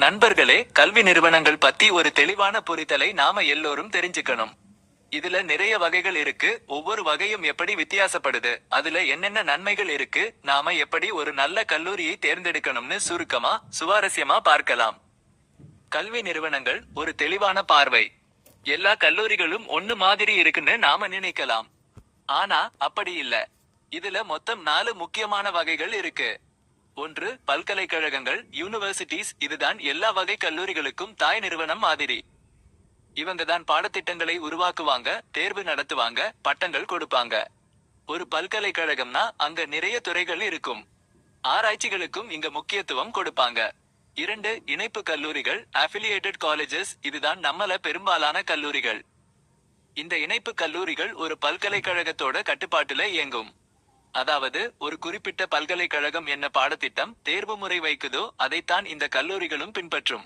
நண்பர்களே கல்வி நிறுவனங்கள் பத்தி ஒரு தெளிவான புரிதலை நாம எல்லோரும் தெரிஞ்சுக்கணும். இதுல நிறைய வகைகள் இருக்கு. ஒவ்வொரு வகையும் எப்படி வித்தியாசப்படுது? அதுல என்னென்ன நன்மைகள் இருக்கு? நாம எப்படி ஒரு நல்ல கல்லூரியை தேர்ந்தெடுக்கணும்னு சுருக்கமா சுவாரஸ்யமா பார்க்கலாம். கல்வி நிறுவனங்கள் ஒரு தெளிவான பார்வை. எல்லா கல்லூரிகளும் ஒன்னு மாதிரி இருக்குன்னு நாம நினைக்கலாம். ஆனா அப்படி இல்ல. இதுல மொத்தம் நாலு முக்கியமான வகைகள் இருக்கு. ஒன்று பல்கலைக்கழகங்கள் யூனிவர்சிட்டிஸ் இதுதான் எல்லா வகை கல்லூரிகளுக்கும் தாய் நிறுவனம் மாதிரி. இவங்க தான் பாடத்திட்டங்களை உருவாக்குவாங்க தேர்வு நடத்துவாங்க பட்டங்கள் கொடுப்பாங்க. ஒரு பல்கலைக்கழகம்னா அங்க நிறைய துறைகள் இருக்கும். ஆராய்ச்சிகளுக்கும் இங்க முக்கியத்துவம் கொடுப்பாங்க. இரண்டு இணைப்பு கல்லூரிகள் அஃபிலியேட்டட் காலேஜஸ் இதுதான் நம்மள பெரும்பாலான கல்லூரிகள். இந்த இணைப்பு கல்லூரிகள் ஒரு பல்கலைக்கழகத்தோட கட்டுப்பாட்டுல இயங்கும். அதாவது ஒரு குறிப்பிட்ட பல்கலைக்கழகம் என்ன பாடத்திட்டம் தேர்வு முறை வைக்குதோ அதைத்தான் இந்த கல்லூரிகளும் பின்பற்றும்.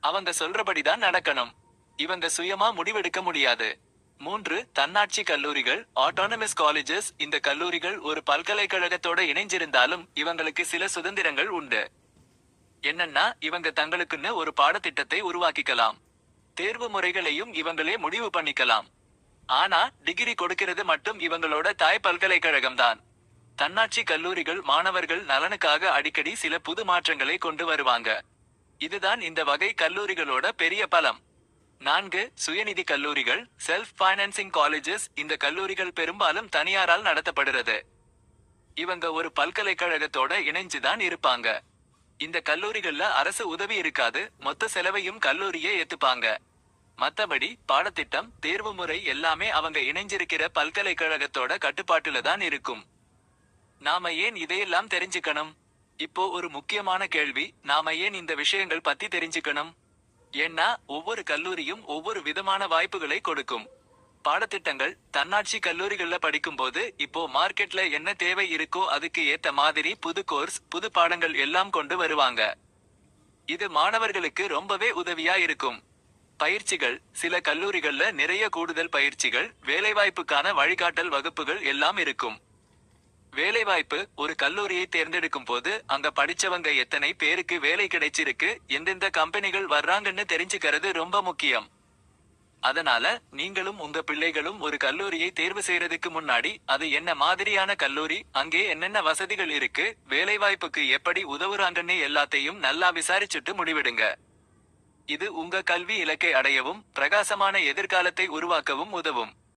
அவங்க சொல்றபடிதான் நடக்கணும். இவங்க சுயமா முடிவெடுக்க முடியாது. மூன்று தன்னாட்சி கல்லூரிகள் ஆட்டோனமஸ் காலேஜஸ் இந்த கல்லூரிகள் ஒரு பல்கலைக்கழகத்தோட இணைஞ்சிருந்தாலும் இவங்களுக்கு சில சுதந்திரங்கள் உண்டு. என்னன்னா இவங்க தங்களுக்குன்னு ஒரு பாடத்திட்டத்தை உருவாக்கிக்கலாம். தேர்வு முறைகளையும் இவங்களே முடிவு பண்ணிக்கலாம். ஆனா டிகிரி கொடுக்கிறது மட்டும் இவங்களோட தாய் பல்கலைக்கழகம் தான் தன்னாட்சி கல்லூரிகள் மாணவர்கள் நலனுக்காக அடிக்கடி சில புது மாற்றங்களை கொண்டு வருவாங்க. இதுதான் இந்த வகை கல்லூரிகளோட பெரிய பலம். நான்கு சுயநிதி கல்லூரிகள் செல்ஃப் ஃபைனான்சிங் காலேஜஸ் இந்த கல்லூரிகள் பெரும்பாலும் தனியாரால் நடத்தப்படுறது. இவங்க ஒரு பல்கலைக்கழகத்தோட இணைஞ்சுதான் இருப்பாங்க. இந்த கல்லூரிகள்ல அரசு உதவி இருக்காது மொத்த செலவையும் கல்லூரியே ஏத்துப்பாங்க. மத்தபடி பாடத்திட்டம் தேர்வு முறை எல்லாமே அவங்க இணைஞ்சிருக்கிற பல்கலைக்கழகத்தோட கட்டுப்பாட்டுல தான் இருக்கும். நாம ஏன் இதையெல்லாம் தெரிஞ்சுக்கணும்? இப்போ ஒரு முக்கியமான கேள்வி நாம ஏன் இந்த விஷயங்கள் பத்தி தெரிஞ்சுக்கணும்? ஏன்னா ஒவ்வொரு கல்லூரியும் ஒவ்வொரு விதமான வாய்ப்புகளை கொடுக்கும். பாடத்திட்டங்கள் தன்னாட்சி கல்லூரிகள்ல படிக்கும்போது இப்போ மார்க்கெட்ல என்ன தேவை இருக்கோ அதுக்கு ஏத்த மாதிரி புது கோர்ஸ் புது பாடங்கள் எல்லாம் கொண்டு வருவாங்க. இது மாணவர்களுக்கு ரொம்பவே உதவியா இருக்கும். பயிற்சிகள் சில கல்லூரிகள்ல நிறைய கூடுதல் பயிற்சிகள் வேலைவாய்ப்புக்கான வழிகாட்டல் வகுப்புகள் எல்லாம் இருக்கும். வேலைவாய்ப்பு ஒரு கல்லூரியை தேர்ந்தெடுக்கும் போது அங்க படிச்சவங்க எத்தனை பேருக்கு வேலை கிடைச்சிருக்கு எந்தெந்த கம்பெனிகள் வர்றாங்கன்னு தெரிஞ்சுக்கிறது ரொம்ப முக்கியம். அதனால நீங்களும் உங்க பிள்ளைகளும் ஒரு கல்லூரியை தேர்வு செய்யறதுக்கு முன்னாடி அது என்ன மாதிரியான கல்லூரி அங்கே என்னென்ன வசதிகள் இருக்கு வேலைவாய்ப்புக்கு எப்படி உதவுறாங்கன்னு எல்லாத்தையும் நல்லா விசாரிச்சுட்டு முடிவெடுங்க. இது உங்க கல்வி இலக்கை அடையவும் பிரகாசமான எதிர்காலத்தை உருவாக்கவும் உதவும்.